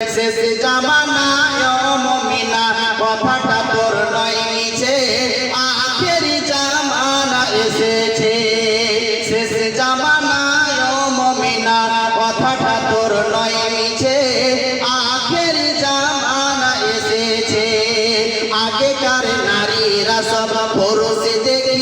শেষ জামানায় মমিনা, কথাটা তোর নয় নিচে আখেরি জামানা এসেছে। শেষ জামানায় মমিনা, কথাটা তোর নয় নিচে আখেরি জামানা এসেছে। আগেকার নারীরা সব পুরুষ দেখিলে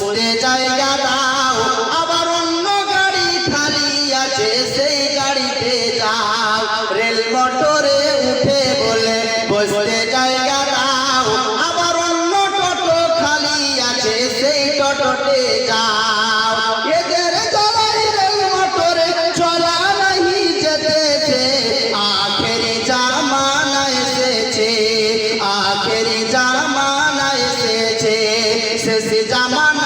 বসতে জায়গা দাও, আবার অন্য গাড়ি খালি আছে, সেই গাড়িতে যাও। রেল মটরে উঠে বলে, বসতে জায়গা দাও, আবার অন্য টোটো খালি আছে, সেই টোটোতে যাও। এদের চলাই রেল মটরে চলা নাহি যেতেছে, আখেরি জামানা এসেছে, আখেরি জামানা এসেছে, শেষ জামানা